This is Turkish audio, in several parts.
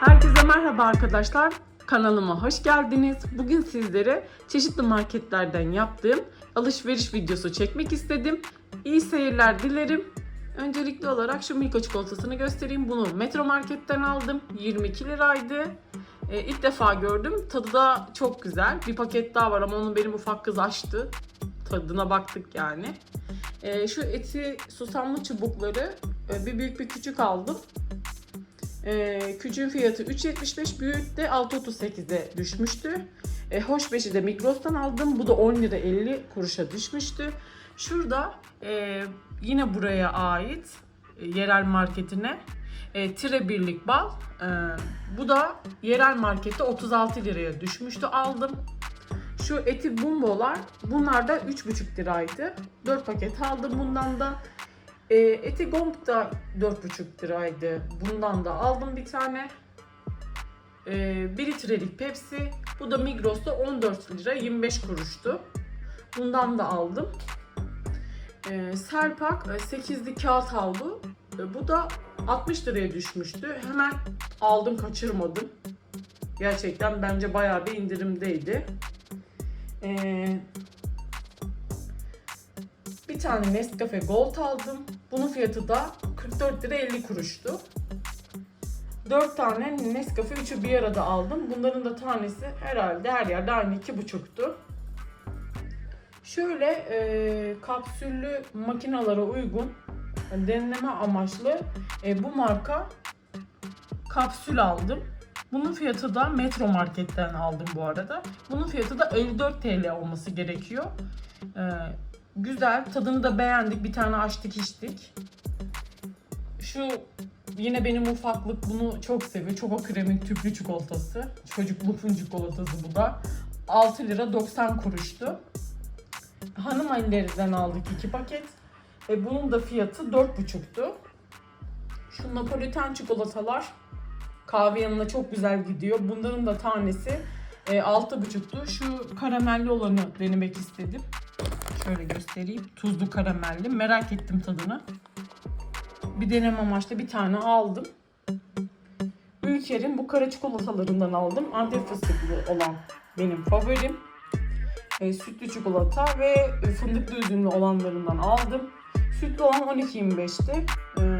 Herkese merhaba arkadaşlar. Kanalıma hoş geldiniz. Bugün sizlere çeşitli marketlerden yaptığım alışveriş videosu çekmek istedim. İyi seyirler dilerim. Öncelikli olarak şu Milka çikolatasını göstereyim. Bunu Metro Market'ten aldım. 22 liraydı. Ee, ilk defa gördüm. Tadı da çok güzel. Bir paket daha var ama onu benim ufak kız açtı. Tadına baktık yani. Ee, şu eti susamlı çubukları e, bir büyük bir küçük aldım. Ee, küçüğün fiyatı 3.75, büyük de 6.38'e düşmüştü. Ee, hoş beşi de Migros'tan aldım. Bu da 10 lira 50 kuruşa düşmüştü. Şurada e, yine buraya ait e, yerel marketine e, tire birlik bal. E, bu da yerel markette 36 liraya düşmüştü. Aldım. Şu eti bumbolar bunlar da 3,5 liraydı. 4 paket aldım bundan da. E, eti gomb da 4,5 liraydı. Bundan da aldım bir tane. E, 1 litrelik Pepsi. Bu da Migros'ta 14 lira 25 kuruştu. Bundan da aldım. E, Serpak 8'li kağıt havlu. E, bu da 60 liraya düşmüştü. Hemen aldım kaçırmadım. Gerçekten bence bayağı bir indirimdeydi. Ee, bir tane Nescafe Gold aldım. Bunun fiyatı da 44 lira 50 kuruştu. 4 tane Nescafe 3'ü bir arada aldım. Bunların da tanesi herhalde her yerde aynı 2,5'tu. Şöyle e, kapsüllü makinalara uygun deneme amaçlı e, bu marka kapsül aldım. Bunun fiyatı da Metro Market'ten aldım bu arada. Bunun fiyatı da 54 TL olması gerekiyor. Ee, güzel. Tadını da beğendik. Bir tane açtık içtik. Şu yine benim ufaklık bunu çok seviyor. Çoko kremin tüplü çikolatası. Çocukluğun çikolatası bu da. 6 lira 90 kuruştu. Hanım ellerinden aldık iki paket. E, bunun da fiyatı 4,5'tu. Şu Napoliten çikolatalar kahve yanına çok güzel gidiyor. Bunların da tanesi e, 6,5'tu. Şu karamelli olanı denemek istedim. Şöyle göstereyim. Tuzlu karamelli. Merak ettim tadını. Bir deneme amaçlı bir tane aldım. Ülker'in bu kara çikolatalarından aldım. Antep fıstıklı olan benim favorim. E, sütlü çikolata ve fındıklı üzümlü olanlarından aldım. Sütlü olan 12.25'ti. E,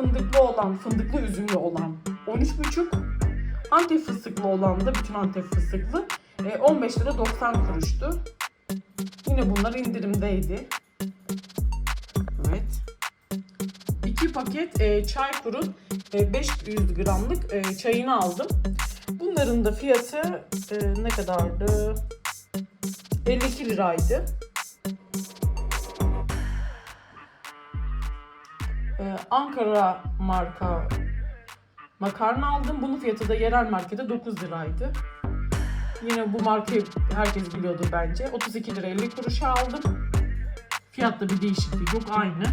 fındıklı olan, fındıklı üzümlü olan 13,5. Antep fıstıklı olan da bütün Antep fıstıklı e, 15 lira 90 kuruştu. Yine bunlar indirimdeydi. Evet. 2 paket e, çay kurun e, 500 gramlık e, çayını aldım. Bunların da fiyatı e, ne kadardı? 52 liraydı. Ee, Ankara marka makarna aldım. Bunun fiyatı da yerel markete 9 liraydı. Yine bu markayı herkes biliyordur bence. 32 lira 50 kuruşa aldım. Fiyatta bir değişiklik yok aynı.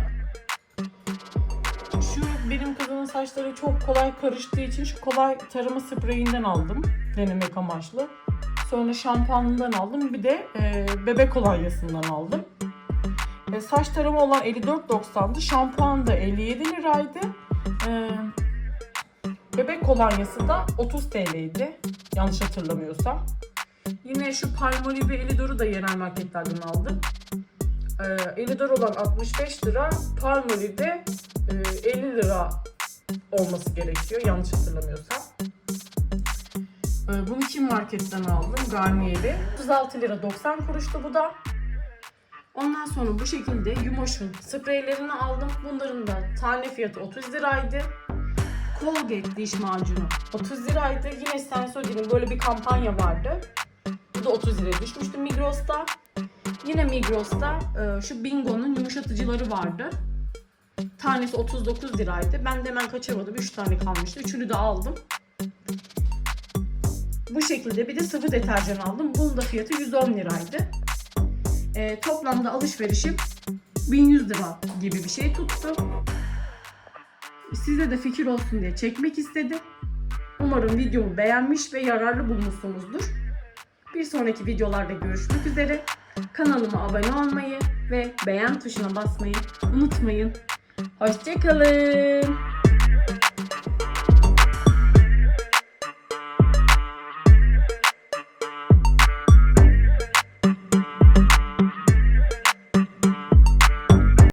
Şu benim kızımın saçları çok kolay karıştığı için şu kolay tarama spreyinden aldım. Denemek amaçlı. Sonra şampuanından aldım. Bir de e, bebek kolonyasından aldım. E, saç tarımı olan 54.90'dı. Şampuan da 57 liraydı. E, bebek kolonyası da 30 TL'ydi. Yanlış hatırlamıyorsam. Yine şu Palmolive Elidor'u da yerel marketlerden aldım. E, Elidor olan 65 lira, Palmolive e, 50 lira olması gerekiyor. Yanlış hatırlamıyorsam. E, bunu kim marketten aldım? Garnier'i. 36 lira 90 kuruştu bu da. Ondan sonra bu şekilde Yumoş'un spreylerini aldım. Bunların da tane fiyatı 30 liraydı. Colgate diş macunu 30 liraydı. Yine Sensodyne'in böyle bir kampanya vardı. Bu da 30 liraya düşmüştü Migros'ta. Yine Migros'ta e, şu Bingo'nun yumuşatıcıları vardı. Tanesi 39 liraydı. Ben de hemen kaçırmadım. 3 tane kalmıştı. Üçünü de aldım. Bu şekilde bir de sıvı deterjan aldım. Bunun da fiyatı 110 liraydı. E, toplamda alışverişim 1100 lira gibi bir şey tuttu. Size de fikir olsun diye çekmek istedim. Umarım videomu beğenmiş ve yararlı bulmuşsunuzdur. Bir sonraki videolarda görüşmek üzere. Kanalıma abone olmayı, ve beğen tuşuna basmayı unutmayın. Hoşçakalın.